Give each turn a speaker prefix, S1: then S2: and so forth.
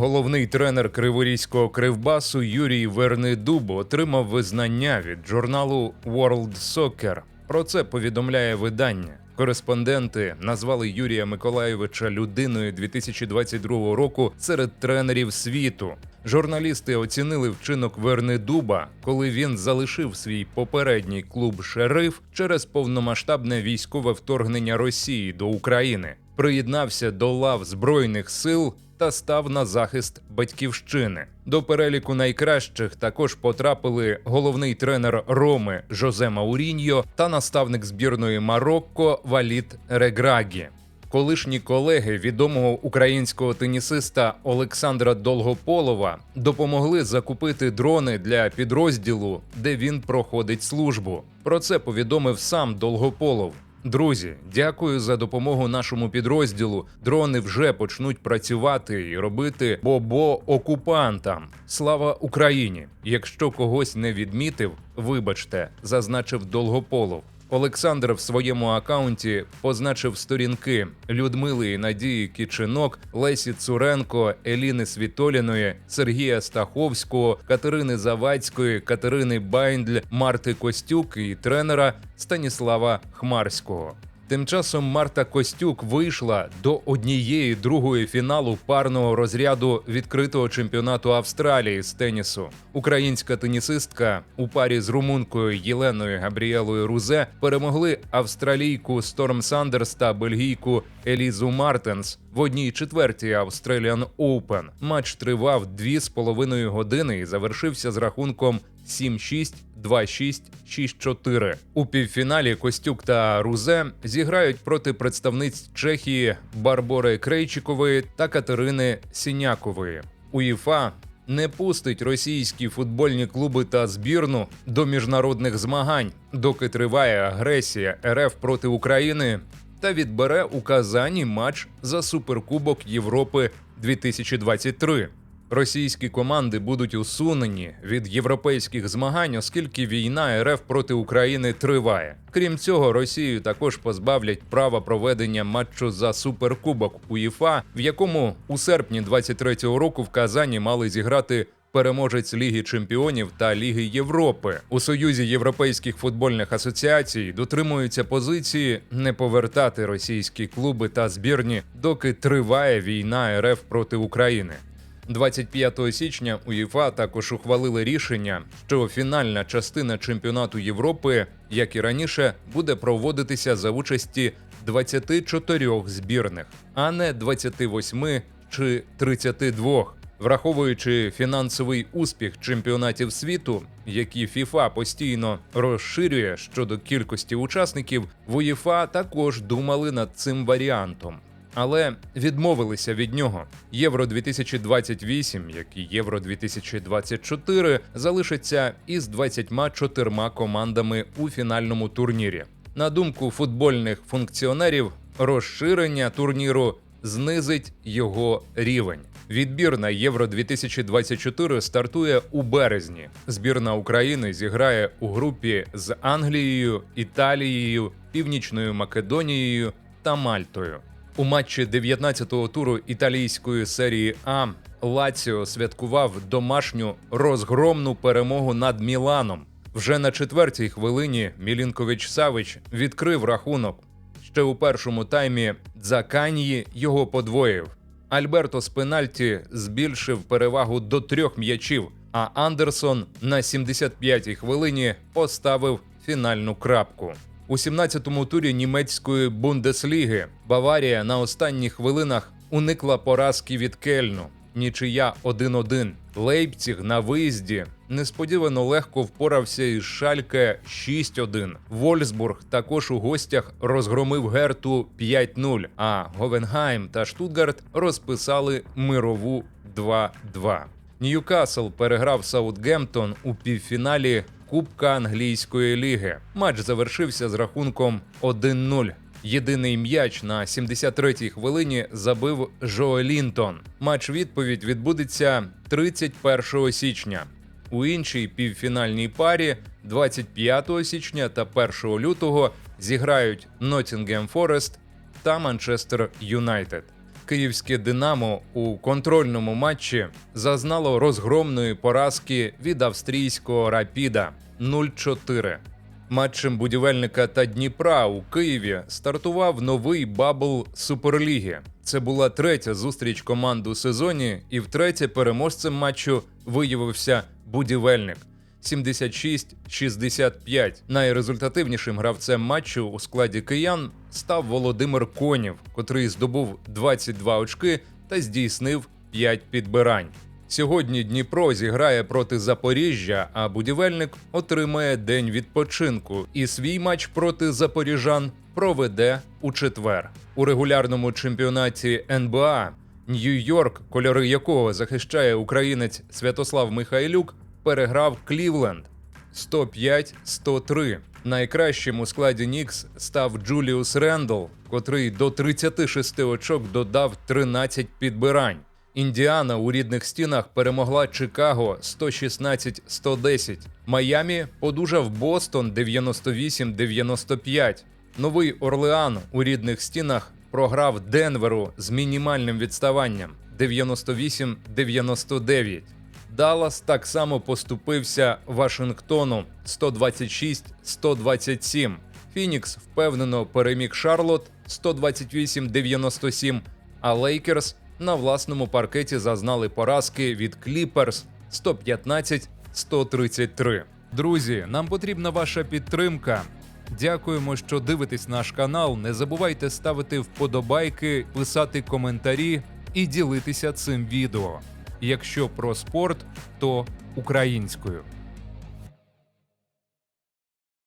S1: Головний тренер криворізького кривбасу Юрій Вернидуб отримав визнання від журналу World Soccer. Про це повідомляє видання. Кореспонденти назвали Юрія Миколайовича людиною 2022 року серед тренерів світу. Журналісти оцінили вчинок Вернидуба, коли він залишив свій попередній клуб Шериф через повномасштабне військове вторгнення Росії до України, приєднався до лав збройних сил та став на захист батьківщини. До переліку найкращих також потрапили головний тренер Роми Жозе Мауріньо та наставник збірної Марокко Валіт Реграгі. Колишні колеги відомого українського тенісиста Олександра Долгополова допомогли закупити дрони для підрозділу, де він проходить службу. Про це повідомив сам Долгополов. Друзі, дякую за допомогу нашому підрозділу. Дрони вже почнуть працювати і робити бобо окупантам. Слава Україні! Якщо когось не відмітив, вибачте, зазначив Долгополов. Олександр в своєму акаунті позначив сторінки Людмили і Надії Кічинок, Лесі Цуренко, Еліни Світоліної, Сергія Стаховського, Катерини Завадської, Катерини Байндль, Марти Костюк і тренера Станіслава Хмарського. Тим часом Марта Костюк вийшла до однієї другої фіналу парного розряду відкритого чемпіонату Австралії з тенісу. Українська тенісистка у парі з румункою Єленою Габріелою Рузе перемогли австралійку Сторм Сандерс та бельгійку Елізу Мартенс в одній четвертій Australian Open. Матч тривав дві з половиною години і завершився з рахунком 7-6, 2-6, 6-4. У півфіналі Костюк та Рузе зіграють проти представниць Чехії Барбори Крейчикової та Катерини Сінякової. УЄФА не пустить російські футбольні клуби та збірну до міжнародних змагань, доки триває агресія РФ проти України, та відбере у Казані матч за Суперкубок Європи 2023. Російські команди будуть усунені від європейських змагань, оскільки війна РФ проти України триває. Крім цього, Росію також позбавлять права проведення матчу за суперкубок УЄФА, в якому у серпні 23-го року в Казані мали зіграти. Переможець Ліги Чемпіонів та Ліги Європи у Союзі Європейських футбольних асоціацій дотримуються позиції не повертати російські клуби та збірні, доки триває війна РФ проти України. 25 січня УЄФА також ухвалили рішення, що фінальна частина чемпіонату Європи, як і раніше, буде проводитися за участі 24 збірних, а не 28 чи 32. Враховуючи фінансовий успіх чемпіонатів світу, які ФІФА постійно розширює щодо кількості учасників, в УЄФА також думали над цим варіантом але відмовилися від нього. Євро 2028, як і Євро 2024, залишиться із 24 командами у фінальному турнірі. На думку футбольних функціонерів, розширення турніру знизить його рівень. Відбір на Євро 2024 стартує у березні. Збірна України зіграє у групі з Англією, Італією, Північною Македонією та Мальтою. У матчі 19-го туру італійської серії А Лаціо святкував домашню розгромну перемогу над Міланом. Вже на четвертій хвилині Мілінкович Савич відкрив рахунок. Ще у першому таймі Дзаканьї його подвоїв. Альберто з пенальті збільшив перевагу до трьох м'ячів, а Андерсон на 75-й хвилині поставив фінальну крапку. У 17-му турі німецької Бундесліги Баварія на останніх хвилинах уникла поразки від Кельну. Нічия 1-1. Лейпціг на виїзді несподівано легко впорався із Шальке 6-1. Вольсбург також у гостях розгромив Герту 5-0, а Говенгайм та Штутгарт розписали мирову 2-2. Ньюкасл переграв Саутгемптон у півфіналі Кубка англійської ліги. Матч завершився з рахунком 1-0. Єдиний м'яч на 73-й хвилині забив Жоелінтон. Матч відповідь відбудеться 31 січня. У іншій півфінальній парі 25 січня та 1 лютого зіграють Ноттінгем Форест та Манчестер Юнайтед. Київське Динамо у контрольному матчі зазнало розгромної поразки від австрійського Рапіда 0-4. Матчем будівельника та Дніпра у Києві стартував новий бабл Суперліги. Це була третя зустріч команд у сезоні, і втретє переможцем матчу виявився будівельник. 76-65. Найрезультативнішим гравцем матчу у складі киян став Володимир Конів, котрий здобув 22 очки та здійснив 5 підбирань. Сьогодні Дніпро зіграє проти Запоріжжя, а будівельник отримає день відпочинку і свій матч проти запоріжан проведе у четвер. У регулярному чемпіонаті НБА Нью-Йорк, кольори якого захищає українець Святослав Михайлюк, переграв Клівленд 105-103. Найкращим у складі Нікс став Джуліус Рендл, котрий до 36 очок додав 13 підбирань. Індіана у рідних стінах перемогла Чикаго 116-110. Майамі подужав Бостон 98-95. Новий Орлеан у рідних стінах програв Денверу з мінімальним відставанням 98-99. Даллас так само поступився Вашингтону 126-127. Фінікс впевнено переміг Шарлот 128-97, а Лейкерс на власному паркеті зазнали поразки від Кліперс 115-133. Друзі, нам потрібна ваша підтримка. Дякуємо, що дивитесь наш канал. Не забувайте ставити вподобайки, писати коментарі і ділитися цим відео. Якщо про спорт, то українською.